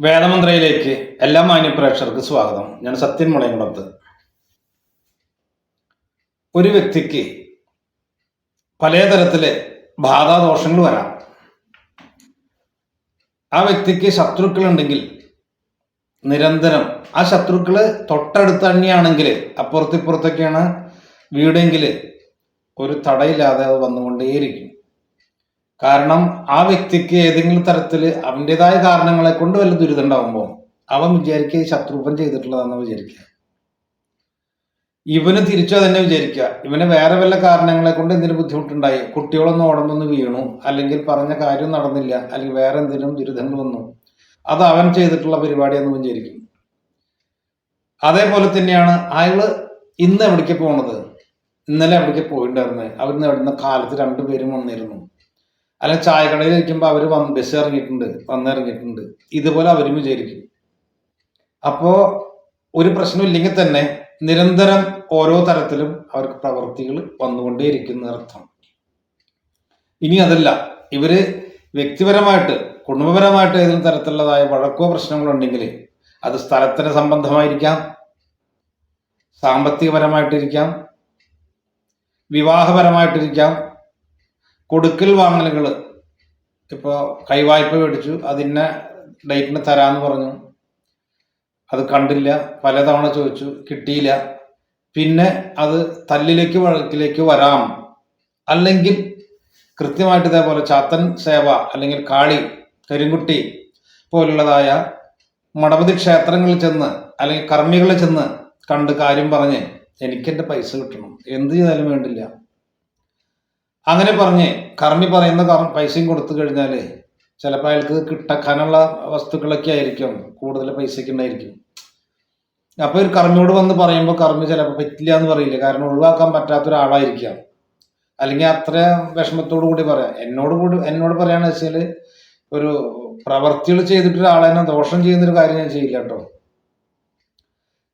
വേദമന്ത്രയിലേക്ക് എല്ലാ മാന്യ പ്രേക്ഷകർക്ക് സ്വാഗതം. ഞാൻ സത്യൻ മുളയംകുളത്ത്. ഒരു വ്യക്തിക്ക് പലതരത്തിൽ ബാധാദോഷങ്ങൾ വരാം. ആ വ്യക്തിക്ക് ശത്രുക്കളുണ്ടെങ്കിൽ നിരന്തരം ആ ശത്രുക്കൾ തൊട്ടടുത്ത് തന്നെയാണെങ്കിൽ അപ്പുറത്തിപ്പുറത്തൊക്കെയാണ് വീടെങ്കിൽ ഒരു തടയില്ലാതെ അത് വന്നുകൊണ്ടേയിരിക്കും. കാരണം ആ വ്യക്തിക്ക് ഏതെങ്കിലും തരത്തിൽ അവന്റെതായ കാരണങ്ങളെ കൊണ്ട് വല്ല ദുരിതം ഉണ്ടാകുമ്പോൾ അവൻ വിചാരിക്കുക ശത്രുപം ചെയ്തിട്ടുള്ളതാണെന്ന് വിചാരിക്കുക. ഇവന് തിരിച്ചു തന്നെ വിചാരിക്കുക. ഇവന് വേറെ വല്ല കാരണങ്ങളെ കൊണ്ട് എന്തെങ്കിലും ബുദ്ധിമുട്ടുണ്ടായി? കുട്ടികളൊന്നും ഓടന്നൊന്ന് വീണു അല്ലെങ്കിൽ പറഞ്ഞ കാര്യം നടന്നില്ല അല്ലെങ്കിൽ വേറെ എന്തെങ്കിലും ദുരിതങ്ങൾ വന്നു. അത് അവൻ ചെയ്തിട്ടുള്ള പരിപാടിയെന്ന് വിചാരിക്കും. അതേപോലെ തന്നെയാണ് അയാൾ ഇന്ന് എവിടേക്ക് പോണത്? ഇന്നലെ എവിടേക്ക് പോയിട്ടുണ്ടായിരുന്നത് അവിടുന്ന് എവിടുന്ന കാലത്ത് രണ്ടുപേരും വന്നിരുന്നു. അല്ലെങ്കിൽ ചായക്കടയിൽ ഇരിക്കുമ്പോൾ അവർ വന്ന് ബസ് ഇറങ്ങിയിട്ടുണ്ട് വന്നിറങ്ങിയിട്ടുണ്ട്. ഇതുപോലെ അവരും വിചാരിക്കും. അപ്പോ ഒരു പ്രശ്നം ഇല്ലെങ്കിൽ തന്നെ നിരന്തരം ഓരോ തരത്തിലും അവർക്ക് പ്രവൃത്തികൾ വന്നുകൊണ്ടേയിരിക്കുന്ന അർത്ഥം ഇനി അതല്ല. ഇവർ വ്യക്തിപരമായിട്ട് കുടുംബപരമായിട്ട് ഏതെങ്കിലും തരത്തിലുള്ളതായ വഴക്കോ പ്രശ്നങ്ങളോ ഉണ്ടെങ്കിൽ അത് സ്ഥലത്തിന് സംബന്ധമായിരിക്കാം സാമ്പത്തികപരമായിട്ടിരിക്കാം വിവാഹപരമായിട്ടിരിക്കാം കൊടുക്കൽ വാങ്ങലുകൾ. ഇപ്പോൾ കൈവായ്പ മേടിച്ചു അതിന്നെ ഡേറ്റിന് തരാമെന്ന് പറഞ്ഞു. അത് കണ്ടില്ല പലതവണ ചോദിച്ചു കിട്ടിയില്ല. പിന്നെ അത് തല്ലിലേക്ക് വഴക്കിലേക്ക് വരാം. അല്ലെങ്കിൽ കൃത്യമായിട്ട് ഇതേപോലെ ചാത്തൻ സേവ അല്ലെങ്കിൽ കാളി കരിങ്കുട്ടി പോലുള്ളതായ മടപതി ക്ഷേത്രങ്ങളിൽ ചെന്ന് അല്ലെങ്കിൽ കർമ്മികളിൽ ചെന്ന് കണ്ട് കാര്യം പറഞ്ഞ് എനിക്കെന്റെ പൈസ കിട്ടണം. എന്ത് ചെയ്താലും വേണ്ടില്ല. അങ്ങനെ പറഞ്ഞ് കർമ്മി പറയുന്ന പൈസയും കൊടുത്തു കഴിഞ്ഞാൽ ചിലപ്പോൾ അയാൾക്ക് കിട്ടക്കാനുള്ള വസ്തുക്കളൊക്കെ ആയിരിക്കും കൂടുതൽ പൈസയ്ക്ക് ഉണ്ടായിരിക്കും. അപ്പൊ ഒരു കർമ്മിയോട് വന്ന് പറയുമ്പോൾ കർമ്മി ചിലപ്പോൾ പറ്റില്ല എന്ന് പറയില്ല. കാരണം ഒഴിവാക്കാൻ പറ്റാത്ത ഒരാളായിരിക്കാം. അല്ലെങ്കിൽ അത്ര വിഷമത്തോടു കൂടി പറയാം. എന്നോട് കൂടി എന്നോട് പറയാന്ന് വെച്ചാൽ ഒരു പ്രവർത്തികൾ ചെയ്തിട്ട് ഒരാളെ ദോഷം ചെയ്യുന്നൊരു കാര്യം ഞാൻ ചെയ്യില്ല കേട്ടോ.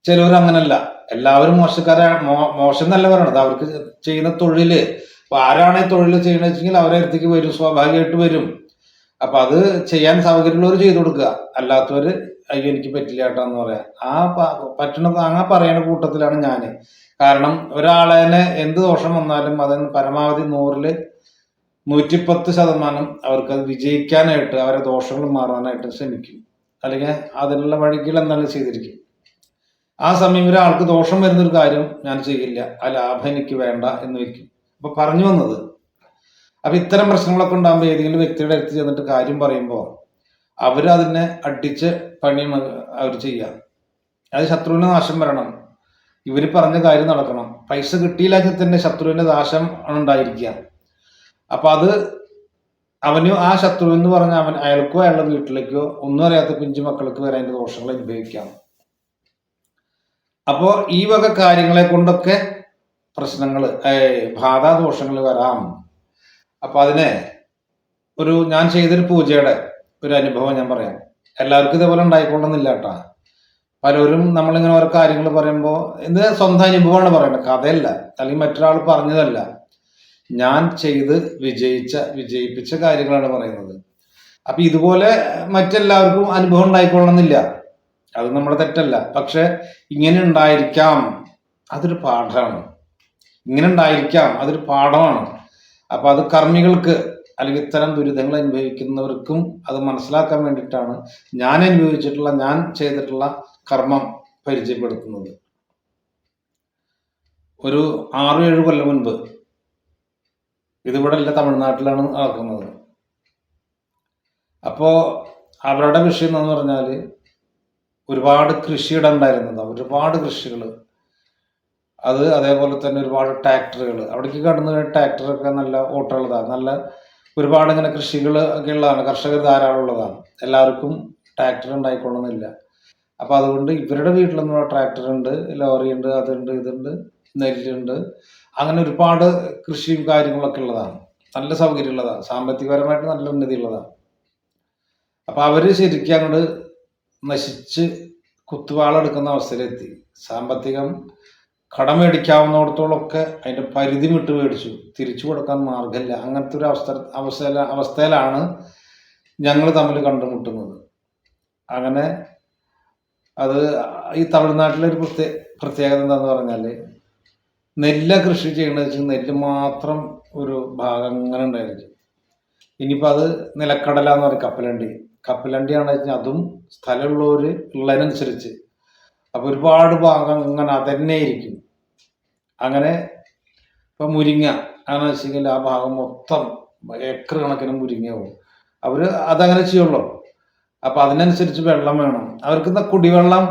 ചിലവർ അങ്ങനല്ല എല്ലാവരും മോശക്കാരാണ് മോശം എന്നല്ല പറയണത്. അവർക്ക് ചെയ്യുന്ന തൊഴിൽ അപ്പൊ ആരാണ് ഈ തൊഴിൽ ചെയ്യണമെന്ന് വെച്ചെങ്കിൽ അവരെ അടുത്തേക്ക് വരും സ്വാഭാവികമായിട്ട് വരും. അപ്പൊ അത് ചെയ്യാൻ സൗകര്യമുള്ളവർ ചെയ്തു കൊടുക്കുക. അല്ലാത്തവര് അയ്യോ എനിക്ക് പറ്റില്ല കേട്ടോ എന്ന് പറയാം. ആ പറ്റണ അങ്ങനെ പറയുന്ന കൂട്ടത്തിലാണ് ഞാൻ കാരണം ഒരാളെ എന്ത് ദോഷം വന്നാലും അതിന് പരമാവധി നൂറിൽ നൂറ്റിപ്പത്ത് ശതമാനം അവർക്ക് അത് വിജയിക്കാനായിട്ട് അവരെ ദോഷങ്ങൾ മാറാനായിട്ട് ശ്രമിക്കും. അല്ലെങ്കിൽ അതിനുള്ള വഴികൾ എന്താണ് ചെയ്തിരിക്കും. ആ സമയം ഒരാൾക്ക് ദോഷം വരുന്നൊരു കാര്യം ഞാൻ ചെയ്യില്ല. ആ ലാഭം എനിക്ക് വേണ്ട എന്ന് വെക്കും അപ്പൊ പറഞ്ഞു വന്നത്. അപ്പൊ ഇത്തരം പ്രശ്നങ്ങളൊക്കെ ഉണ്ടാകുമ്പോൾ ഏതെങ്കിലും വ്യക്തിയുടെ അടുത്ത് ചെന്നിട്ട് കാര്യം പറയുമ്പോൾ അവർ അതിനെ അടിച്ച് പണി അവർ ചെയ്യാം. അത് ശത്രുവിന് നാശം വരണം. ഇവർ പറഞ്ഞ കാര്യം നടക്കണം. പൈസ കിട്ടിയില്ലെങ്കിൽ തന്നെ ശത്രുവിന്റെ നാശം ഉണ്ടായിരിക്കുക. അപ്പൊ അത് അവന് ആ ശത്രു എന്ന് പറഞ്ഞ അവൻ അയാൾക്കോ അയാളുടെ വീട്ടിലേക്കോ ഒന്നും അറിയാത്ത പിഞ്ചു മക്കൾക്ക് വരെ അതിന്റെ ദോഷങ്ങൾ അനുഭവിക്കാം. അപ്പോ ഈ വക കാര്യങ്ങളെ കൊണ്ടൊക്കെ പ്രശ്നങ്ങൾ ബാധാദോഷങ്ങൾ വരാം. അപ്പൊ അതിനെ ഒരു ഞാൻ ചെയ്തൊരു പൂജയുടെ ഒരു അനുഭവം ഞാൻ പറയാം. എല്ലാവർക്കും ഇതേപോലെ ഉണ്ടായിക്കൊള്ളുന്നില്ല കേട്ടാ. പലരും നമ്മളിങ്ങനെ ഓരോ കാര്യങ്ങൾ പറയുമ്പോൾ എന്ത് സ്വന്തം അനുഭവമാണ് പറയുന്നത്. കഥയല്ല അല്ലെങ്കിൽ മറ്റൊരാൾ പറഞ്ഞതല്ല. ഞാൻ ചെയ്ത് വിജയിച്ച വിജയിപ്പിച്ച കാര്യങ്ങളാണ് പറയുന്നത്. അപ്പൊ ഇതുപോലെ മറ്റെല്ലാവർക്കും അനുഭവം ഉണ്ടായിക്കൊള്ളണമെന്നില്ല. അത് നമ്മുടെ തെറ്റല്ല. പക്ഷെ ഇങ്ങനെ ഉണ്ടായിരിക്കാം. അതൊരു പാഠമാണ്. ഇങ്ങനെ ഉണ്ടായിരിക്കാം അതൊരു പാഠമാണ്. അപ്പൊ അത് കർമ്മികൾക്ക് അല്ലെങ്കിൽ ഇത്തരം ദുരിതങ്ങൾ അനുഭവിക്കുന്നവർക്കും അത് മനസ്സിലാക്കാൻ വേണ്ടിയിട്ടാണ് ഞാൻ അനുഭവിച്ചിട്ടുള്ള ഞാൻ ചെയ്തിട്ടുള്ള കർമ്മം പരിചയപ്പെടുത്തുന്നത്. ഒരു ആറു ഏഴ് കൊല്ലം മുൻപ് ഇതിവിടെ അല്ല തമിഴ്നാട്ടിലാണ് നടക്കുന്നത്. അപ്പോ അവരുടെ വിഷയം എന്ന് പറഞ്ഞാൽ ഒരുപാട് കൃഷിയിടം ഉണ്ടായിരുന്നത് ഒരുപാട് കൃഷികൾ അത് അതേപോലെ തന്നെ ഒരുപാട് ട്രാക്ടറുകൾ അവിടേക്ക് കടന്നു ട്രാക്ടറൊക്കെ നല്ല ഓട്ടമുള്ളതാണ്. നല്ല ഒരുപാട് ഇങ്ങനെ കൃഷികൾ ഒക്കെ ഉള്ളതാണ്. കർഷകർ ധാരാളം ഉള്ളതാണ്. എല്ലാവർക്കും ട്രാക്ടർ ഉണ്ടായിക്കൊള്ളുന്നില്ല അപ്പോൾ അതുകൊണ്ട് ഇവരുടെ വീട്ടിലൊന്നും ട്രാക്ടർ ഉണ്ട്. ലോറി ഉണ്ട് അതുണ്ട് ഇതുണ്ട് നെല്ലുണ്ട് അങ്ങനെ ഒരുപാട് കൃഷിയും കാര്യങ്ങളൊക്കെ ഉള്ളതാണ്. നല്ല സൗകര്യമുള്ളതാണ്. സാമ്പത്തികപരമായിട്ട് നല്ല ഉന്നതി ഉള്ളതാണ് അപ്പൊ അവർ ശരിക്കും അങ്ങോട്ട് നശിച്ച് കുത്തുവാളെടുക്കുന്ന അവസ്ഥയിലെത്തി. സാമ്പത്തികം കടം മേടിക്കാവുന്നിടത്തോളമൊക്കെ അതിന്റെ പരിധി വിട്ട് മേടിച്ചു. തിരിച്ചു കൊടുക്കാൻ മാർഗമില്ല അങ്ങനത്തെ ഒരു അവസ്ഥ അവസ്ഥ അവസ്ഥയിലാണ് ഞങ്ങൾ തമ്മിൽ കണ്ടുമുട്ടുന്നത്. അങ്ങനെ അത് ഈ തമിഴ്നാട്ടിലെ ഒരു പ്രത്യേ പ്രത്യേകത എന്താന്ന് പറഞ്ഞാൽ നെല്ല് കൃഷി ചെയ്യണമെന്ന് വെച്ചാൽ നെല്ല് മാത്രം ഒരു ഭാഗം അങ്ങനെ ഉണ്ടായിരിക്കും. ഇനിയിപ്പോൾ അത് നിലക്കടല എന്ന് പറയും കപ്പലണ്ടി. കപ്പലണ്ടിയാണെന്ന് വെച്ചാൽ അതും സ്ഥലമുള്ളവർ ഉള്ളതിനനുസരിച്ച് അപ്പോൾ ഒരുപാട് ഭാഗം ഇങ്ങനെ അതന്നെ ഇരിക്കും അങ്ങനെ ഇപ്പം മുരിങ്ങ അങ്ങനെ വെച്ചെങ്കിൽ ആ ഭാഗം മൊത്തം ഏക്കർ കണക്കിന് മുരിങ്ങ പോകും അവർ അതങ്ങനെ ചെയ്യുള്ളൂ. അപ്പം അതിനനുസരിച്ച് വെള്ളം വേണം. അവർക്ക് കുടിവെള്ളം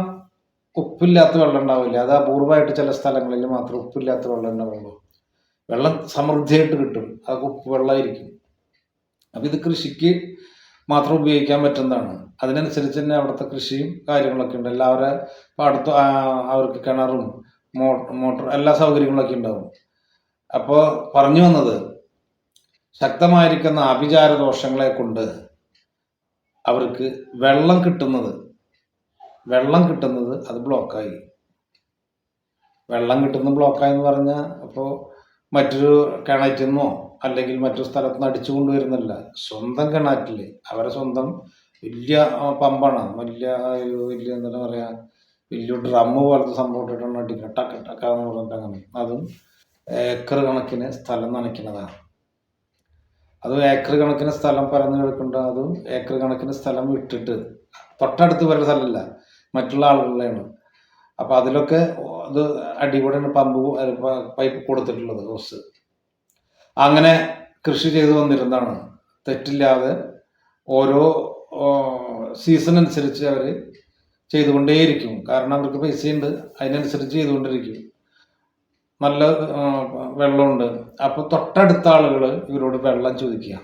ഉപ്പില്ലാത്ത വെള്ളം ഉണ്ടാവില്ല. അത് അപൂർവമായിട്ട് ചില സ്ഥലങ്ങളിൽ മാത്രം ഉപ്പില്ലാത്ത വെള്ളം ഉണ്ടാവുള്ളൂ. വെള്ളം സമൃദ്ധിയായിട്ട് കിട്ടും. അത് ഉപ്പ് വെള്ളമായിരിക്കും. അപ്പം ഇത് കൃഷിക്ക് മാത്രം ഉപയോഗിക്കാൻ പറ്റുന്നതാണ്. അതിനനുസരിച്ച് തന്നെ അവിടുത്തെ കൃഷിയും കാര്യങ്ങളൊക്കെ ഉണ്ട്. എല്ലാവരെ പാടത്ത് അവർക്ക് കിണറും മോട്ടർ എല്ലാ സൗകര്യങ്ങളൊക്കെ ഉണ്ടാവും. അപ്പോൾ പറഞ്ഞു വന്നത് ശക്തമായിരിക്കുന്ന ആഭിചാര ദോഷങ്ങളെ കൊണ്ട് അവർക്ക് വെള്ളം കിട്ടുന്നത് വെള്ളം കിട്ടുന്നത് അത് ബ്ലോക്കായി. വെള്ളം കിട്ടുന്ന ബ്ലോക്കായി എന്ന് പറഞ്ഞാൽ അപ്പോൾ മറ്റൊരു കിണറ്റിൽ നിന്നോ അല്ലെങ്കിൽ മറ്റൊരു സ്ഥലത്ത് നിന്ന് അടിച്ചു കൊണ്ടുവരുന്നില്ല സ്വന്തം കിണറ്റിൽ അവരെ സ്വന്തം വലിയ പമ്പാണ്. വലിയ വലിയ എന്താ പറയുക വലിയ ഡ്രമ്മ് പോലത്തെ സംഭവം ഇട്ടിട്ടാണ് അടിക്കുക ടക്ക ടക്ക എന്ന് പറഞ്ഞിട്ട് അങ്ങനെ. അതും ഏക്കർ കണക്കിന് സ്ഥലം നനയ്ക്കുന്നതാണ്. അതും ഏക്കർ കണക്കിന് സ്ഥലം പരന്നു കിടക്കേണ്ട അതും ഏക്കർ കണക്കിന് സ്ഥലം വിട്ടിട്ട് തൊട്ടടുത്ത് വരെ സ്ഥലമല്ല മറ്റുള്ള ആളുകളുടെയാണ് അപ്പോൾ അതിലൊക്കെ അത് അടിപൊളിയാണ് പമ്പ് പൈപ്പ് കൊടുത്തിട്ടുള്ളത് ഹോസ്. അങ്ങനെ കൃഷി ചെയ്തു വന്നിരുന്നതാണ്. തെറ്റില്ലാതെ ഓരോ സീസൺ അനുസരിച്ച് അവർ ചെയ്തുകൊണ്ടേയിരിക്കും. കാരണം അവർക്ക് പൈസയുണ്ട്. അതിനനുസരിച്ച് ചെയ്തുകൊണ്ടിരിക്കും. നല്ല വെള്ളമുണ്ട്. അപ്പോൾ തൊട്ടടുത്ത ആളുകൾ ഇവരോട് വെള്ളം ചോദിക്കുക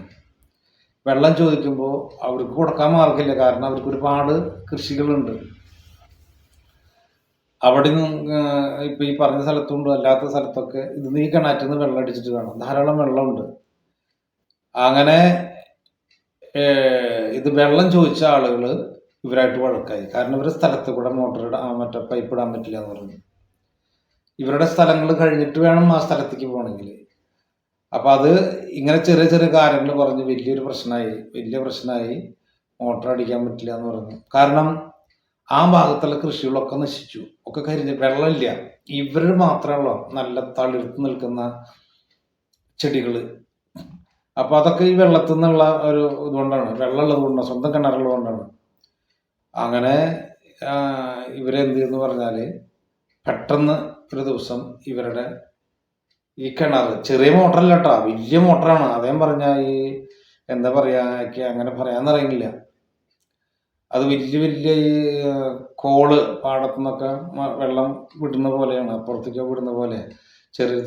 വെള്ളം ചോദിക്കുമ്പോൾ അവർക്ക് കൊടുക്കാൻ മാർഗമില്ല. കാരണം അവർക്ക് ഒരുപാട് കൃഷികളുണ്ട്. അവിടെ നിന്ന് ഇപ്പം ഈ പറഞ്ഞ സ്ഥലത്തുണ്ട് അല്ലാത്ത സ്ഥലത്തൊക്കെ ഇത് നീ കിണറ്റിൽ നിന്ന് വെള്ളം അടിച്ചിട്ട് കാണാം. ധാരാളം വെള്ളമുണ്ട്. അങ്ങനെ ഇത് വെള്ളം ചോദിച്ച ആളുകൾ ഇവരായിട്ട് വഴക്കായി. കാരണം ഇവരുടെ സ്ഥലത്ത് കൂടെ മോട്ടർ ഇടാൻ മറ്റേ പൈപ്പ് ഇടാൻ പറ്റില്ല എന്ന് പറഞ്ഞു. ഇവരുടെ സ്ഥലങ്ങൾ കഴിഞ്ഞിട്ട് വേണം ആ സ്ഥലത്തേക്ക് പോകണമെങ്കിൽ അപ്പം അത് ഇങ്ങനെ ചെറിയ ചെറിയ കാര്യങ്ങൾ പറഞ്ഞ് വലിയൊരു പ്രശ്നമായി വലിയ പ്രശ്നമായി മോട്ടർ അടിക്കാൻ പറ്റില്ല എന്ന് പറഞ്ഞു. കാരണം ആ ഭാഗത്തുള്ള കൃഷികളൊക്കെ നശിച്ചു. ഒക്കെ കരിഞ്ഞ് വെള്ളമില്ല. ഇവർ മാത്രമല്ലോ നല്ല തളിർത്ത് നിൽക്കുന്ന ചെടികൾ അപ്പൊ അതൊക്കെ ഈ വെള്ളത്തിൽ നിന്നുള്ള ഒരു ഇതുകൊണ്ടാണ്. വെള്ളമുള്ളത് കൊണ്ടാണ് സ്വന്തം കിണറുള്ളത് കൊണ്ടാണ്. അങ്ങനെ ഇവരെന്ത് എന്ന് പറഞ്ഞാൽ പെട്ടെന്ന് ഒരു ദിവസം ഇവരുടെ ഈ കിണർ ചെറിയ മോട്ടറല്ല കേട്ടോ വലിയ മോട്ടറാണ്. അതേം പറഞ്ഞ ഈ എന്താ പറയുക അങ്ങനെ പറയാന്നറിയില്ല. അത് വലിയ വലിയ ഈ കോൾ പാടത്തു നിന്നൊക്കെ വെള്ളം വിടുന്ന പോലെയാണ് അപ്പുറത്തേക്ക് വിടുന്ന പോലെ. ചെറിയ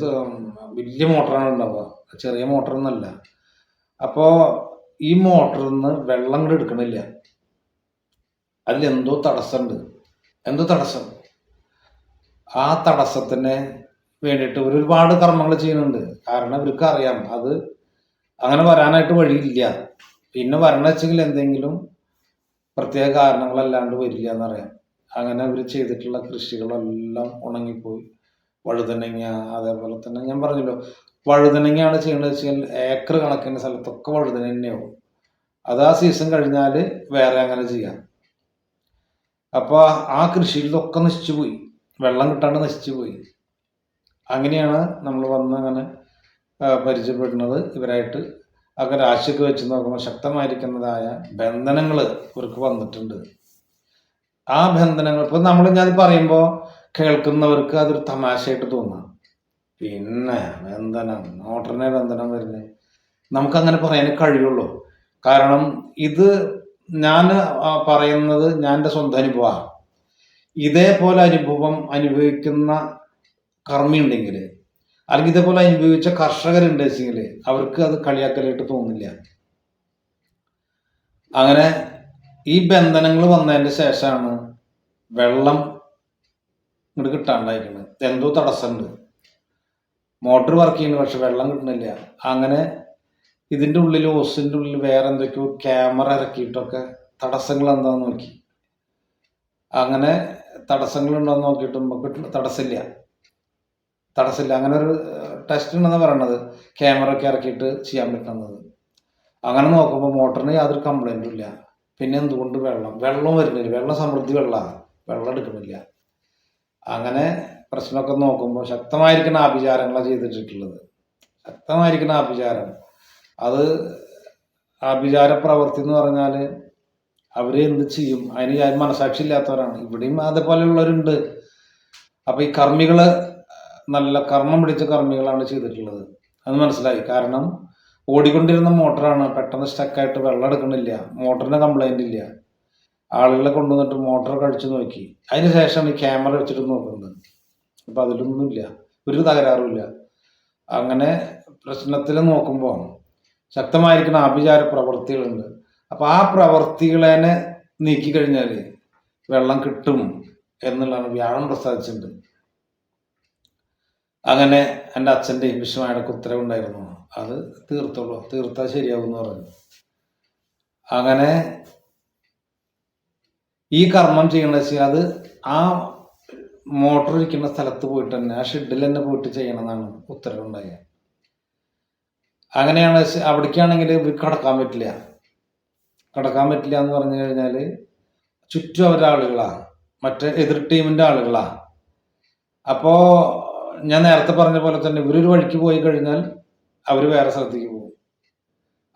വലിയ മോട്ടറാണ് ഉണ്ടാവുക. ചെറിയ മോട്ടറൊന്നല്ല അപ്പോൾ ഈ മോട്ടറിൽ നിന്ന് വെള്ളം കൂടെ എടുക്കണില്ല. അതിലെന്തോ തടസ്സമുണ്ട് എന്തോ തടസ്സം? ആ തടസ്സത്തിന് വേണ്ടിയിട്ട് ഒരുപാട് കർമ്മങ്ങൾ ചെയ്യുന്നുണ്ട്. കാരണം ഇവർക്ക് അറിയാം അത് അങ്ങനെ വരാനായിട്ട് വഴിയില്ല. പിന്നെ വരണ വെച്ചെങ്കിൽ എന്തെങ്കിലും പ്രത്യേക കാരണങ്ങളല്ലാണ്ട് വരില്ല എന്നറിയാം അങ്ങനെ അവർ ചെയ്തിട്ടുള്ള കൃഷികളെല്ലാം ഉണങ്ങിപ്പോയി. വഴുതനങ്ങ അതേപോലെ തന്നെ ഞാൻ പറഞ്ഞല്ലോ വഴുതനങ്ങയാണ് ചെയ്യേണ്ടത് വെച്ചാൽ ഏക്കർ കണക്കിന് സ്ഥലത്തൊക്കെ വഴുതന തന്നെയാവും. അത് ആ സീസൺ കഴിഞ്ഞാൽ വേറെ അങ്ങനെ ചെയ്യാം. അപ്പോൾ ആ കൃഷിയിലൊക്കെ നശിച്ചു പോയി. വെള്ളം കിട്ടാണ്ട് നശിച്ചു പോയി. അങ്ങനെയാണ് നമ്മൾ വന്ന് അങ്ങനെ പരിചയപ്പെടുന്നത്. ഇവരായിട്ട് ഒക്കെ രാശിയൊക്കെ വെച്ച് നോക്കുമ്പോൾ ശക്തമായിരിക്കുന്നതായ ബന്ധനങ്ങൾ ഇവർക്ക് വന്നിട്ടുണ്ട്. ആ ബന്ധനങ്ങൾ ഇപ്പൊ നമ്മൾ ഞാൻ പറയുമ്പോൾ കേൾക്കുന്നവർക്ക് അതൊരു തമാശയായിട്ട് തോന്നാം. പിന്നെ ബന്ധനം നോട്ടറിനെ ബന്ധനം വരുന്നത് നമുക്കങ്ങനെ പറയാൻ കഴിയുള്ളൂ. കാരണം ഇത് ഞാൻ പറയുന്നത് ഞാൻ എന്റെ സ്വന്തം അനുഭവമാണ് ഇതേപോലെ അനുഭവം അനുഭവിക്കുന്ന കർമ്മി ഉണ്ടെങ്കിൽ അല്ലെങ്കിൽ ഇതേപോലെ അനുഭവിച്ച കർഷകരുണ്ട് വെച്ചെങ്കിൽ അവർക്ക് അത് കളിയാക്കലായിട്ട് തോന്നില്ല. അങ്ങനെ ഈ ബന്ധനങ്ങൾ വന്നതിന് ശേഷമാണ് വെള്ളം ഇങ്ങോട്ട് കിട്ടാണ്ടായിരിക്കുന്നത് എന്തോ തടസ്സമുണ്ട്. മോട്ടർ വർക്ക് ചെയ്യുന്നു പക്ഷെ വെള്ളം കിട്ടുന്നില്ല. അങ്ങനെ ഇതിന്റെ ഉള്ളിൽ ഓസിന്റെ ഉള്ളിൽ വേറെ എന്തൊക്കെയോ ക്യാമറ ഇറക്കിയിട്ടൊക്കെ തടസ്സങ്ങൾ എന്താന്ന് നോക്കി. അങ്ങനെ തടസ്സങ്ങൾ ഉണ്ടോന്ന് നോക്കിയിട്ട് നമുക്ക് തടസ്സമില്ല തടസ്സമില്ല അങ്ങനെ ഒരു ടെസ്റ്റ് ഉണ്ടെന്ന് പറയണത്. ക്യാമറ ഒക്കെ ഇറക്കിയിട്ട് ചെയ്യാൻ പറ്റുന്നത്. അങ്ങനെ നോക്കുമ്പോൾ മോട്ടറിന് യാതൊരു കംപ്ലൈന്റും ഇല്ല. പിന്നെ എന്തുകൊണ്ട് വെള്ളം? വെള്ളം വരുന്നില്ല. വെള്ളം സമൃദ്ധി വെള്ളമാണ് വെള്ളം എടുക്കുന്നില്ല. അങ്ങനെ പ്രശ്നമൊക്കെ നോക്കുമ്പോൾ ശക്തമായിരിക്കുന്ന ആഭിചാരങ്ങളാണ് ചെയ്തിട്ടുള്ളത്. ശക്തമായിരിക്കുന്ന ആഭിചാരം. അത് ആഭിചാര പ്രവൃത്തി എന്ന് പറഞ്ഞാൽ അവരെ എന്ത് ചെയ്യും? അതിന് ഞാൻ മനസാക്ഷി ഇല്ലാത്തവരാണ് ഇവിടെയും അതേപോലെയുള്ളവരുണ്ട്. അപ്പോൾ ഈ കർമ്മികൾ നല്ല കർമ്മം പിടിച്ച കർമ്മികളാണ് ചെയ്തിട്ടുള്ളത്. അത് മനസ്സിലായി. കാരണം ഓടിക്കൊണ്ടിരുന്ന മോട്ടറാണ് പെട്ടെന്ന് സ്റ്റക്കായിട്ട് വെള്ളം എടുക്കണില്ല. മോട്ടറിന് കംപ്ലൈന്റ് ഇല്ല. ആളുകളെ കൊണ്ടുവന്നിട്ട് മോട്ടർ കഴിച്ചു നോക്കി. അതിന് ശേഷമാണ് ഈ ക്യാമറ വെച്ചിട്ട് നോക്കുന്നത്. അപ്പൊ അതിലൊന്നുമില്ല. ഒരു തകരാറുമില്ല. അങ്ങനെ പ്രശ്നത്തിൽ നോക്കുമ്പോൾ ശക്തമായിരിക്കുന്ന ആഭിചാര പ്രവൃത്തികളുണ്ട് അപ്പൊ ആ പ്രവൃത്തികളെ നീക്കി കഴിഞ്ഞാൽ വെള്ളം കിട്ടും എന്നുള്ളതാണ് വ്യാഴം പ്രസാദിച്ചിട്ടുണ്ട്. അങ്ങനെ എന്റെ അച്ഛന്റെ വിഷമായിടക്ക് ഉത്തരവുണ്ടായിരുന്നു. അത് തീർത്തോളൂ. തീർത്താൽ ശരിയാവും എന്ന് പറഞ്ഞു. അങ്ങനെ ഈ കർമ്മം ചെയ്യണമെന്ന് വെച്ചാൽ അത് ആ മോട്ടർ ഇരിക്കുന്ന സ്ഥലത്ത് പോയിട്ട് തന്നെ ആ ഷെഡിൽ തന്നെ പോയിട്ട് ചെയ്യണമെന്നാണ് ഉത്തരവുണ്ടായത് അങ്ങനെയാണ് അവിടേക്കാണെങ്കിൽ കടക്കാൻ പറ്റില്ല. കടക്കാൻ പറ്റില്ല എന്ന് പറഞ്ഞു കഴിഞ്ഞാൽ ചുറ്റും അവരുടെ ആളുകളാ മറ്റേ എതിർ ടീമിന്റെ ആളുകളാണ് അപ്പോ ഞാൻ നേരത്തെ പറഞ്ഞ പോലെ തന്നെ ഇവരൊരു വഴിക്ക് പോയി കഴിഞ്ഞാൽ അവർ വേറെ സ്ഥലത്തേക്ക് പോകും.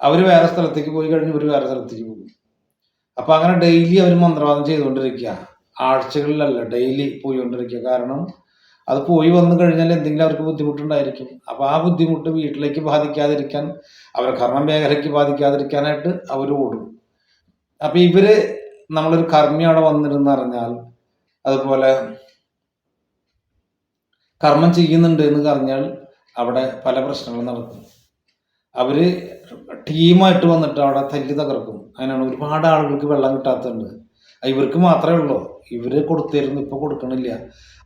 അവർ വേറെ സ്ഥലത്തേക്ക് പോയി കഴിഞ്ഞാൽ ഇവർ വേറെ സ്ഥലത്തേക്ക് പോകും. അപ്പോൾ അങ്ങനെ ഡെയിലി അവർ മന്ത്രവാദം ചെയ്തുകൊണ്ടിരിക്കുക. ആഴ്ചകളിലല്ല ഡെയിലി പോയിക്കൊണ്ടിരിക്കുക. കാരണം അത് പോയി വന്നു കഴിഞ്ഞാൽ എന്തെങ്കിലും അവർക്ക് ബുദ്ധിമുട്ടുണ്ടായിരിക്കും. അപ്പൊ ആ ബുദ്ധിമുട്ട് വീട്ടിലേക്ക് ബാധിക്കാതിരിക്കാൻ അവരെ കർമ്മ മേഖലയ്ക്ക് ബാധിക്കാതിരിക്കാനായിട്ട് അവർ ഓടും. അപ്പൊ ഇവർ നമ്മളൊരു കർമ്മി അവിടെ വന്നിരുന്ന് അറിഞ്ഞാൽ അതുപോലെ കർമ്മം ചെയ്യുന്നുണ്ട് എന്ന് പറഞ്ഞാൽ അവിടെ പല പ്രശ്നങ്ങളും നടക്കും. അവർ ടീമായിട്ട് വന്നിട്ട് അവിടെ തല്ലി തകർക്കും. അങ്ങനെയാണ് ഒരുപാട് ആളുകൾക്ക് വെള്ളം കിട്ടാത്തതുണ്ട്. ഇവർക്ക് മാത്രമേ ഉള്ളൂ. ഇവർ കൊടുത്തിരുന്നു ഇപ്പൊ കൊടുക്കണില്ല.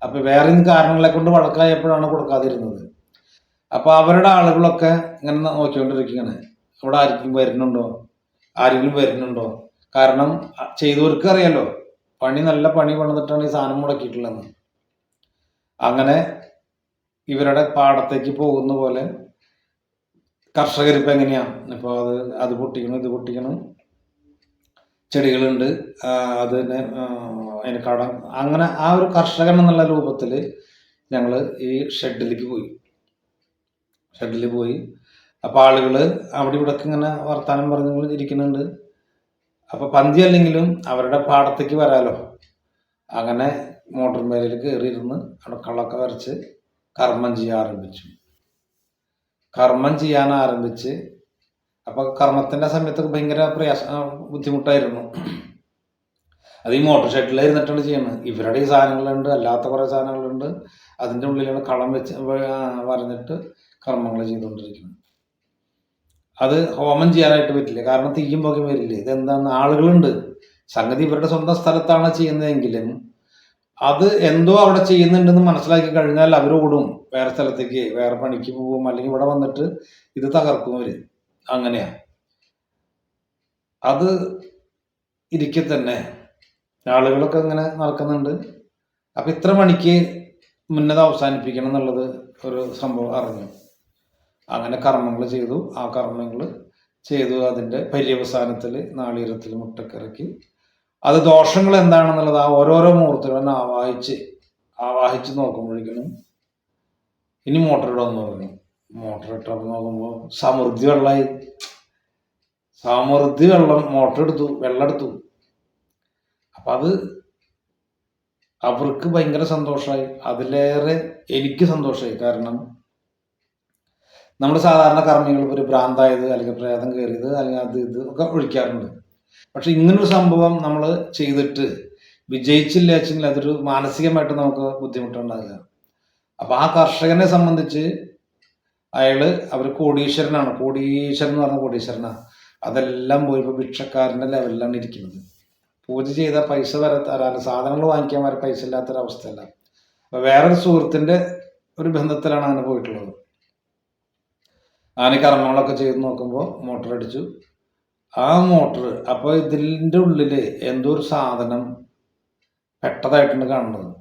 അപ്പൊ വേറെ കാരണങ്ങളെ കൊണ്ട് വഴക്കായപ്പോഴാണ് കൊടുക്കാതിരുന്നത്. അപ്പൊ അവരുടെ ആളുകളൊക്കെ ഇങ്ങനെ നോക്കിക്കൊണ്ടിരിക്കുകയാണ്. അവിടെ ആർക്കും വരുന്നുണ്ടോ? ആരെങ്കിലും വരുന്നുണ്ടോ? കാരണം ചെയ്തവർക്ക് അറിയാലോ പണി നല്ല പണി പണിതിട്ടാണ് ഈ സാധനം മുടക്കിയിട്ടുള്ളത് അങ്ങനെ ഇവരുടെ പാടത്തേക്ക് പോകുന്ന പോലെ കർഷകരിപ്പോ എങ്ങനെയാ? ഇപ്പൊ അത് അത് പൊട്ടിക്കണം ഇത് പൊട്ടിക്കണം. ചെടികളുണ്ട്. അത് തന്നെ അതിന് കടം. അങ്ങനെ ആ ഒരു കർഷകൻ എന്നുള്ള രൂപത്തിൽ ഞങ്ങൾ ഈ ഷെഡിലേക്ക് പോയി. ഷെഡിൽ പോയി. അപ്പം ആളുകൾ അവിടെ ഇവിടെ ഇങ്ങനെ വർത്തമാനം പറഞ്ഞു ഇരിക്കുന്നുണ്ട്. അപ്പം പന്തി അല്ലെങ്കിലും അവരുടെ പാടത്തേക്ക് വരാലോ. അങ്ങനെ മോട്ടോർ മേലിൽ കയറിയിരുന്ന് അവിടെ കളൊക്കെ വരച്ച് കർമ്മം ചെയ്യാൻ ആരംഭിച്ചു. കർമ്മം ചെയ്യാൻ ആരംഭിച്ച് അപ്പൊ കർമ്മത്തിന്റെ സമയത്തൊക്കെ ഭയങ്കര പ്രയാസ ബുദ്ധിമുട്ടായിരുന്നു. അത് ഈ മോട്ടോർ ഷെഡിലായിരുന്നിട്ടാണ് ചെയ്യുന്നത്. ഇവരുടെ ഈ സാധനങ്ങളുണ്ട് അല്ലാത്ത കുറേ സാധനങ്ങളുണ്ട്. അതിന്റെ ഉള്ളിലാണ് കളം വെച്ച് വരഞ്ഞിട്ട് കർമ്മങ്ങൾ ചെയ്തുകൊണ്ടിരിക്കുന്നത്. അത് ഹോമം ചെയ്യാനായിട്ട് പറ്റില്ല. കാരണം തീയും പുകയും വരില്ലേ? ഇതെന്താണ്? ആളുകളുണ്ട്. സംഗതി ഇവരുടെ സ്വന്തം സ്ഥലത്താണ് ചെയ്യുന്നതെങ്കിലും അത് എന്തോ അവിടെ ചെയ്യുന്നുണ്ടെന്ന് മനസ്സിലാക്കി കഴിഞ്ഞാൽ അവർ ഓടും വേറെ സ്ഥലത്തേക്ക് വേറെ പണിക്ക് പോകും. അല്ലെങ്കിൽ ഇവിടെ വന്നിട്ട് ഇത് തകർക്കും അവർ. അങ്ങനെയാ. അത് ഇരിക്കെ തന്നെ ആളുകളൊക്കെ അങ്ങനെ നടക്കുന്നുണ്ട്. അപ്പൊ ഇത്ര മണിക്ക് മുന്നത അവസാനിപ്പിക്കണം എന്നുള്ളത് ഒരു സംഭവം അറിഞ്ഞു. അങ്ങനെ കർമ്മങ്ങൾ ചെയ്തു. ആ കർമ്മങ്ങൾ ചെയ്തു. അതിന്റെ പര്യവസാനത്തിൽ നാളീരത്തിൽ മുട്ടക്കിറക്കി. അത് ദോഷങ്ങൾ എന്താണെന്നുള്ളത് ആ ഓരോരോ മുഹൂർത്തങ്ങളും ആവാഹിച്ച് ആവാഹിച്ച് നോക്കുമ്പോഴേക്കും ഇനി മോട്ടർ ഇടാന്ന് പറഞ്ഞു. മോട്ടർ ഇട്ടപ്പോൾ നോക്കുമ്പോൾ സമൃദ്ധി വെള്ളമായി. സമൃദ്ധി വെള്ളം മോട്ടർ എടുത്തു വെള്ളം എടുത്തു. അപ്പൊ അത് അവർക്ക് ഭയങ്കര സന്തോഷമായി. അതിലേറെ എനിക്ക് സന്തോഷമായി. കാരണം നമ്മൾ സാധാരണ കർമ്മികൾ ഒരു ഭ്രാന്തായത് അല്ലെങ്കിൽ പ്രേതം കയറിയത് അല്ലെങ്കിൽ അത് ഇത് ഒക്കെ ഒഴിക്കാറുണ്ട് പക്ഷെ ഇങ്ങനൊരു സംഭവം നമ്മൾ ചെയ്തിട്ട് വിജയിച്ചില്ല വെച്ചെങ്കിൽ അതൊരു മാനസികമായിട്ട് നമുക്ക് ബുദ്ധിമുട്ടുണ്ടാകുക. അപ്പോൾ ആ കർഷകനെ സംബന്ധിച്ച് അയാൾ അവർ കോടീശ്വരനാണ്. കോടീശ്വരൻ എന്ന് പറഞ്ഞ കോടീശ്വരനാ. അതെല്ലാം പോയി ഭിക്ഷക്കാരന്റെ ലെവലിലാണ് ഇരിക്കുന്നത്. പൂജ ചെയ്ത പൈസ വരെ തരാൻ സാധനങ്ങൾ വാങ്ങിക്കാൻ വരെ പൈസ ഇല്ലാത്തൊരവസ്ഥയല്ല. അപ്പൊ വേറൊരു സുഹൃത്തിന്റെ ഒരു ബന്ധത്തിലാണ് അങ്ങനെ പോയിട്ടുള്ളത്. ആന കർമ്മങ്ങളൊക്കെ ചെയ്ത് നോക്കുമ്പോൾ മോട്ടർ അടിച്ചു. ആ മോട്ടർ അപ്പൊ ഇതിന്റെ ഉള്ളിൽ എന്തോ ഒരു സാധനം പെട്ടതായിട്ടാണ് കാണുന്നത്.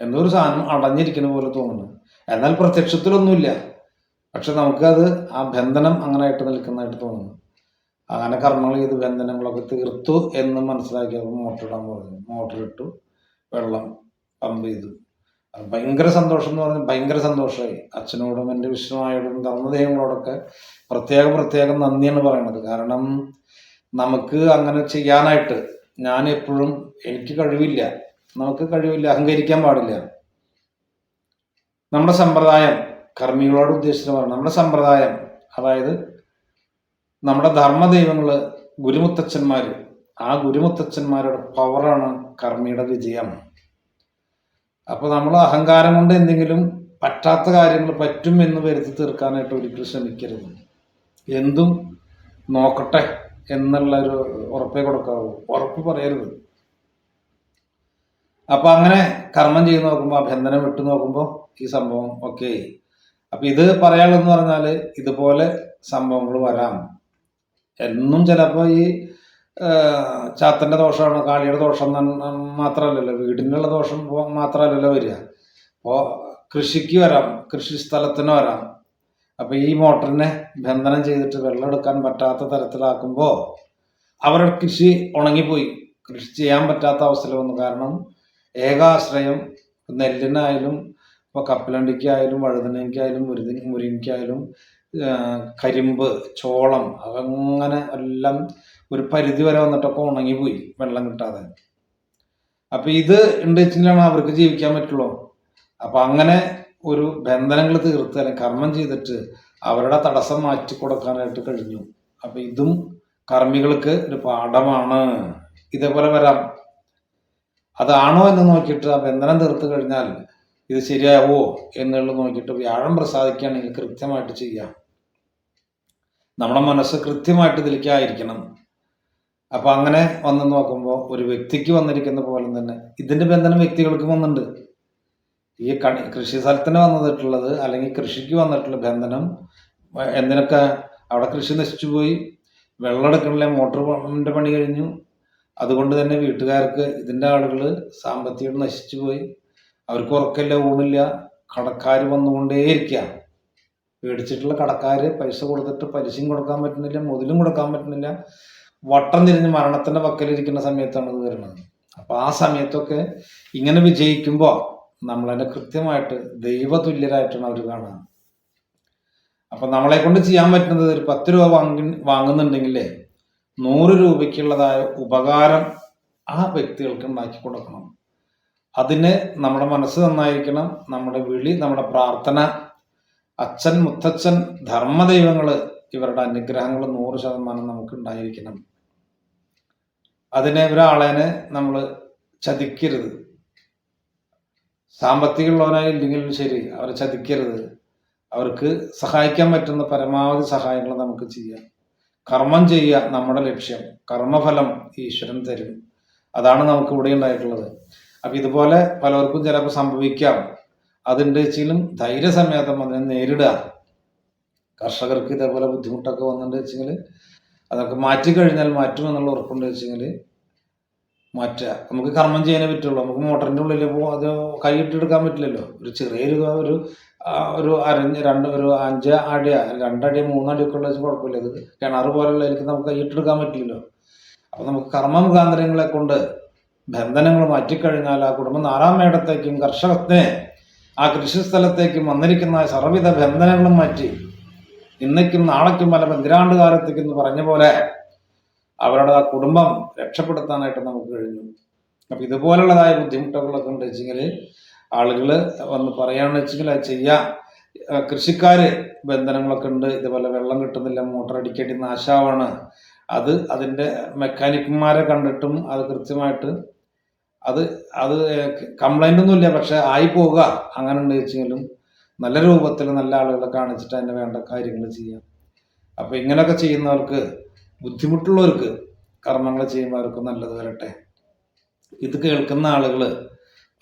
എന്തോ ഒരു സാധനം അടഞ്ഞിരിക്കുന്ന പോലെ തോന്നുന്നു. എന്നാൽ പ്രത്യക്ഷത്തിലൊന്നുമില്ല. പക്ഷെ നമുക്കത് ആ ബന്ധനം അങ്ങനെ ആയിട്ട് നിൽക്കുന്നതായിട്ട് തോന്നുന്നു. അങ്ങനെ കർമ്മങ്ങൾ ചെയ്ത് ബന്ധനങ്ങളൊക്കെ തീർത്തു എന്ന് മനസ്സിലാക്കിയപ്പോൾ മോട്ടറിടാൻ പറഞ്ഞു. മോട്ടറിട്ടു വെള്ളം പമ്പ് ചെയ്തു. അത് ഭയങ്കര സന്തോഷം എന്ന് പറഞ്ഞാൽ ഭയങ്കര സന്തോഷമായി. അച്ഛനോടും എന്റെ വിഷ്ണുവായോടും ധർമ്മദേവങ്ങളോടൊക്കെ പ്രത്യേകം പ്രത്യേകം നന്ദിയാണ് പറയുന്നത്. കാരണം നമുക്ക് അങ്ങനെ ചെയ്യാനായിട്ട് ഞാൻ എപ്പോഴും എനിക്ക് കഴിവില്ല. നമുക്ക് കഴിവില്ല അഹങ്കരിക്കാൻ പാടില്ല. നമ്മുടെ സമ്പ്രദായം കർമ്മികളോട് ഉദ്ദേശിച്ച് പറഞ്ഞു നമ്മുടെ സമ്പ്രദായം അതായത് നമ്മുടെ ധർമ്മദൈവങ്ങൾ ഗുരുമുത്തച്ഛന്മാർ ആ ഗുരുമുത്തച്ഛന്മാരുടെ പവറാണ് കർമ്മിയുടെ വിജയം. അപ്പോൾ നമ്മൾ അഹങ്കാരം കൊണ്ട് എന്തെങ്കിലും പറ്റാത്ത കാര്യങ്ങൾ പറ്റും എന്ന് വരുത്തി തീർക്കാനായിട്ട് ഒരിക്കലും ശ്രമിക്കരുത്. എന്തും നോക്കട്ടെ എന്നുള്ള ഒരു ഉറപ്പേ കൊടുക്കാവൂ. ഉറപ്പ് പറയരുത്. അപ്പൊ അങ്ങനെ കർമ്മം ചെയ്ത് നോക്കുമ്പോൾ അഭ്യന്തരം വിട്ടു നോക്കുമ്പോൾ ഈ സംഭവം ഓക്കെ അപ്പൊ ഇത് പറയാനുള്ളതെന്ന് പറഞ്ഞാൽ ഇതുപോലെ സംഭവങ്ങൾ വരാം. എന്നും ചിലപ്പോൾ ഈ ചാത്തന്റെ ദോഷമാണ് കാളിയുടെ ദോഷം മാത്രമല്ലല്ലോ വീടിനുള്ള ദോഷം മാത്രമല്ലല്ലോ വരിക. അപ്പോൾ കൃഷിക്ക് വരാം കൃഷി സ്ഥലത്തിന് വരാം. അപ്പോൾ ഈ മോട്ടറിനെ ബന്ധനം ചെയ്തിട്ട് വെള്ളം എടുക്കാൻ പറ്റാത്ത തരത്തിലാക്കുമ്പോൾ അവരുടെ കൃഷി ഉണങ്ങിപ്പോയി. കൃഷി ചെയ്യാൻ പറ്റാത്ത അവസ്ഥയിൽ വന്നു കാരണം ഏകാശ്രയം നെല്ലിനായാലും ഇപ്പോൾ കപ്പലണ്ടിക്കായാലും വഴുതനയ്ക്കായാലും മുരുതി മുരിങ്ങയ്ക്കായാലും കരിമ്പ് ചോളം അങ്ങനെ എല്ലാം ഒരു പരിധി വരെ വന്നിട്ടൊക്കെ ഉണങ്ങിപ്പോയി വെള്ളം കിട്ടാതെ. അപ്പൊ ഇത് ഉണ്ട് അവർക്ക് ജീവിക്കാൻ പറ്റുള്ളൂ. അപ്പൊ അങ്ങനെ ഒരു ബന്ധനങ്ങൾ തീർത്ത് അല്ലെങ്കിൽ കർമ്മം ചെയ്തിട്ട് അവരുടെ തടസ്സം മാറ്റി കൊടുക്കാനായിട്ട് കഴിഞ്ഞു. അപ്പൊ ഇതും കർമ്മികൾക്ക് ഒരു പാഠമാണ്. ഇതേപോലെ വരാം. അതാണോ എന്ന് നോക്കിയിട്ട് ആ ബന്ധനം തീർത്ത് കഴിഞ്ഞാൽ ഇത് ശരിയാവോ എന്നുള്ളത് നോക്കിയിട്ട് വ്യാഴം പ്രസാദിക്കുകയാണെങ്കിൽ കൃത്യമായിട്ട് ചെയ്യാം. നമ്മുടെ മനസ്സ് കൃത്യമായിട്ട് ഇതിലേക്കായിരിക്കണം അപ്പൊ അങ്ങനെ വന്ന് നോക്കുമ്പോൾ ഒരു വ്യക്തിക്ക് വന്നിരിക്കുന്ന പോലെ തന്നെ ഇതിന്റെ ബന്ധനം വ്യക്തികൾക്ക് വന്നിട്ടുണ്ട്. ഈ കണി കൃഷി സ്ഥലത്തിന് വന്നിട്ടുള്ളത് അല്ലെങ്കിൽ കൃഷിക്ക് വന്നിട്ടുള്ള ബന്ധനം എന്തിനൊക്കെ അവിടെ കൃഷി നശിച്ചു പോയി എടുക്കണില്ല മോട്ടറിന്റെ പണി കഴിഞ്ഞു. അതുകൊണ്ട് തന്നെ വീട്ടുകാർക്ക് ഇതിന്റെ ആളുകൾ സാമ്പത്തികം നശിച്ചു പോയി. അവർക്ക് ഉറക്കമില്ല ഊണില്ല. കടക്കാർ വന്നുകൊണ്ടേയിരിക്കുക പേടിച്ചിട്ടുള്ള കടക്കാർ പൈസ കൊടുത്തിട്ട് പലിശയും കൊടുക്കാൻ പറ്റുന്നില്ല മുതലും കൊടുക്കാൻ പറ്റുന്നില്ല. വട്ടം തിരിഞ്ഞ് മരണത്തിന്റെ പക്കലിരിക്കുന്ന സമയത്താണ് ഇത് വരുന്നത്. അപ്പൊ ആ സമയത്തൊക്കെ ഇങ്ങനെ വിജയിക്കുമ്പോൾ നമ്മളതിനെ കൃത്യമായിട്ട് ദൈവതുല്യരായിട്ടാണ് അവർ കാണുക. അപ്പൊ നമ്മളെ കൊണ്ട് ചെയ്യാൻ പറ്റുന്നത് ഒരു പത്ത് രൂപ വാങ്ങി വാങ്ങുന്നുണ്ടെങ്കിലേ നൂറ് രൂപയ്ക്കുള്ളതായ ഉപകാരം ആ വ്യക്തികൾക്ക് ഉണ്ടാക്കി കൊടുക്കണം. അതിന് നമ്മുടെ മനസ്സ് നന്നായിരിക്കണം നമ്മുടെ വിളി നമ്മുടെ പ്രാർത്ഥന അച്ഛൻ മുത്തച്ഛൻ ധർമ്മദൈവങ്ങൾ ഇവരുടെ അനുഗ്രഹങ്ങൾ നൂറ് ശതമാനം നമുക്ക് ഉണ്ടായിരിക്കണം അതിനെ ഒരാളേനെ നമ്മൾ ചതിക്കരുത്. സാമ്പത്തികമുള്ളവനായി ഇല്ലെങ്കിലും ശരി അവരെ ചതിക്കരുത്. അവർക്ക് സഹായിക്കാൻ പറ്റുന്ന പരമാവധി സഹായങ്ങൾ നമുക്ക് ചെയ്യാം. കർമ്മം ചെയ്യുക നമ്മുടെ ലക്ഷ്യം. കർമ്മഫലം ഈശ്വരൻ തരും. അതാണ് നമുക്ക് ഇവിടെ ഉണ്ടായിട്ടുള്ളത്. അപ്പൊ ഇതുപോലെ പലർക്കും ചിലപ്പോൾ സംഭവിക്കാം. അതുണ്ട് വെച്ചെങ്കിലും ധൈര്യസമേതം അതിനെ നേരിടുക. കർഷകർക്ക് ഇതേപോലെ ബുദ്ധിമുട്ടൊക്കെ വന്നിട്ടുണ്ട് വെച്ചെങ്കിൽ അതൊക്കെ മാറ്റിക്കഴിഞ്ഞാൽ മാറ്റുമെന്നുള്ള ഉറപ്പുണ്ട് വെച്ചെങ്കിൽ മാറ്റുക. നമുക്ക് കർമ്മം ചെയ്യാനേ പറ്റുള്ളൂ. നമുക്ക് മോട്ടറിന്റെ ഉള്ളിൽ പോകും അത് കൈയിട്ടെടുക്കാൻ പറ്റില്ലല്ലോ. ഒരു ചെറിയൊരു ഒരു ഒരു അരഞ്ഞ് രണ്ട് ഒരു അഞ്ച് അടി രണ്ടടി മൂന്നടിയൊക്കെ ഉള്ള കുഴപ്പമില്ല. ഇത് കിണർ പോലുള്ളതിലേക്ക് നമുക്ക് കൈയിട്ടെടുക്കാൻ പറ്റില്ലല്ലോ. അപ്പോൾ നമുക്ക് കർമ്മ മുഖാന്തരങ്ങളെ കൊണ്ട് ബന്ധനങ്ങൾ മാറ്റിക്കഴിഞ്ഞാൽ ആ കുടുംബം നാലാം മേടത്തേക്കും കർഷകത്തെ ആ കൃഷിസ്ഥലത്തേക്കും വന്നിരിക്കുന്ന സർവവിധ ബന്ധനങ്ങളും മാറ്റി. ഇന്നേക്കും നാളേക്കും പല പന്തിരാണ്ട് കാലത്തേക്കും എന്ന് പറഞ്ഞ പോലെ അവരുടെ ആ കുടുംബം രക്ഷപ്പെടുത്താനായിട്ട് നമുക്ക് കഴിഞ്ഞു. അപ്പൊ ഇതുപോലുള്ളതായ ബുദ്ധിമുട്ടുകളൊക്കെ ഉണ്ട് വെച്ചെങ്കിൽ ആളുകൾ വന്ന് പറയുകയാണെന്ന് വെച്ചെങ്കിൽ അത് ചെയ്യാം. കൃഷിക്കാർ ബന്ധനങ്ങളൊക്കെ ഉണ്ട്. ഇതുപോലെ വെള്ളം കിട്ടുന്നില്ല മോട്ടർ അടിക്കേണ്ടി നാശാവാണ്. അത് അതിന്റെ മെക്കാനിക്കന്മാരെ കണ്ടിട്ടും അത് കൃത്യമായിട്ട് അത് അത് കംപ്ലൈന്റ് ഒന്നുമില്ല പക്ഷെ ആയി പോവുക. അങ്ങനെ ഉണ്ട് വെച്ചെങ്കിലും നല്ല രൂപത്തിൽ നല്ല ആളുകളെ കാണിച്ചിട്ട് അതിന് വേണ്ട കാര്യങ്ങൾ ചെയ്യാം. അപ്പോൾ ഇങ്ങനെയൊക്കെ ചെയ്യുന്നവർക്ക് ബുദ്ധിമുട്ടുള്ളവർക്ക് കർമ്മങ്ങൾ ചെയ്യുമ്പോൾ അവർക്ക് നല്ലത് വരട്ടെ. ഇത് കേൾക്കുന്ന ആളുകൾ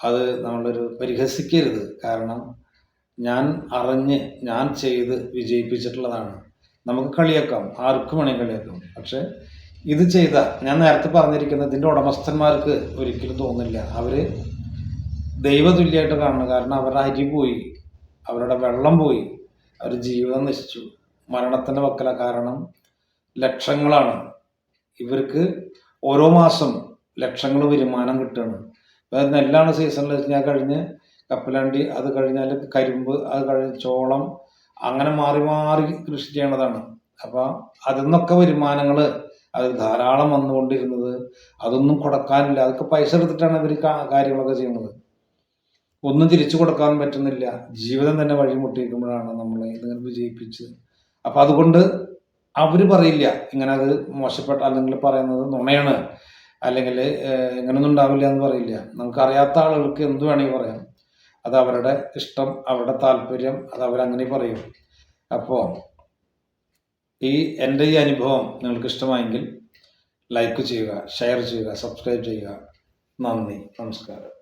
അത് നമ്മളൊരു പരിഹസിക്കരുത്. കാരണം ഞാൻ അറിഞ്ഞ് ഞാൻ ചെയ്ത് വിജയിപ്പിച്ചിട്ടുള്ളതാണ്. നമുക്ക് കളിയാക്കാം. ആർക്കും വേണമെങ്കിൽ കളിയാക്കാം. പക്ഷെ ഇത് ചെയ്ത ഞാൻ നേരത്തെ പറഞ്ഞിരിക്കുന്ന ഇതിന്റെ ഉടമസ്ഥന്മാർക്ക് ഒരിക്കലും തോന്നില്ല അവർ ദൈവതുല്യമായിട്ട് കാണണം. കാരണം അവരുടെ അരി പോയി അവരുടെ വെള്ളം പോയി അവർ ജീവിതം നശിച്ചു. മരണത്തിന്റെ വക്കല കാരണം ലക്ഷങ്ങളാണ്. ഇവർക്ക് ഓരോ മാസം ലക്ഷങ്ങൾ വരുമാനം കിട്ടുകയാണ്. അതായത് നെല്ലാണ് സീസണിൽ ഞാൻ കഴിഞ്ഞ് കപ്പലണ്ടി അത് കഴിഞ്ഞാൽ കരിമ്പ് അത് കഴിഞ്ഞ് ചോളം അങ്ങനെ മാറി മാറി കൃഷി ചെയ്യണതാണ്. അപ്പോൾ അതിൽ നിന്നൊക്കെ വരുമാനങ്ങൾ അത് ധാരാളം വന്നുകൊണ്ടിരുന്നത്. അതൊന്നും കൊടുക്കാനില്ല. അതൊക്കെ പൈസ എടുത്തിട്ടാണ് ഇവർ കാര്യങ്ങളൊക്കെ ചെയ്യുന്നത്. ഒന്നും തിരിച്ചു കൊടുക്കാൻ പറ്റുന്നില്ല. ജീവിതം തന്നെ വഴിമുട്ടിയിരിക്കുമ്പോഴാണ് നമ്മളെ ഇതിങ്ങനെ വിജയിപ്പിച്ച് അപ്പം അതുകൊണ്ട് അവർ പറയില്ല. ഇങ്ങനെ അത് മോശപ്പെട്ട അല്ലെങ്കിൽ പറയുന്നത് നുണയാണ്. അല്ലെങ്കിൽ ഇങ്ങനൊന്നും ഉണ്ടാവില്ല എന്ന് പറയില്ല. നമുക്കറിയാത്ത ആളുകൾക്ക് എന്ത് വേണമെങ്കിൽ പറയാം. അത് അവരുടെ ഇഷ്ടം അവരുടെ താല്പര്യം അത് അവരങ്ങനെ പറയും. അപ്പോൾ ഈ എന്റെ ഈ അനുഭവം നിങ്ങൾക്ക് ഇഷ്ടമായെങ്കിൽ ലൈക്ക് ചെയ്യുക ഷെയർ ചെയ്യുക സബ്സ്ക്രൈബ് ചെയ്യുക. നന്ദി നമസ്കാരം.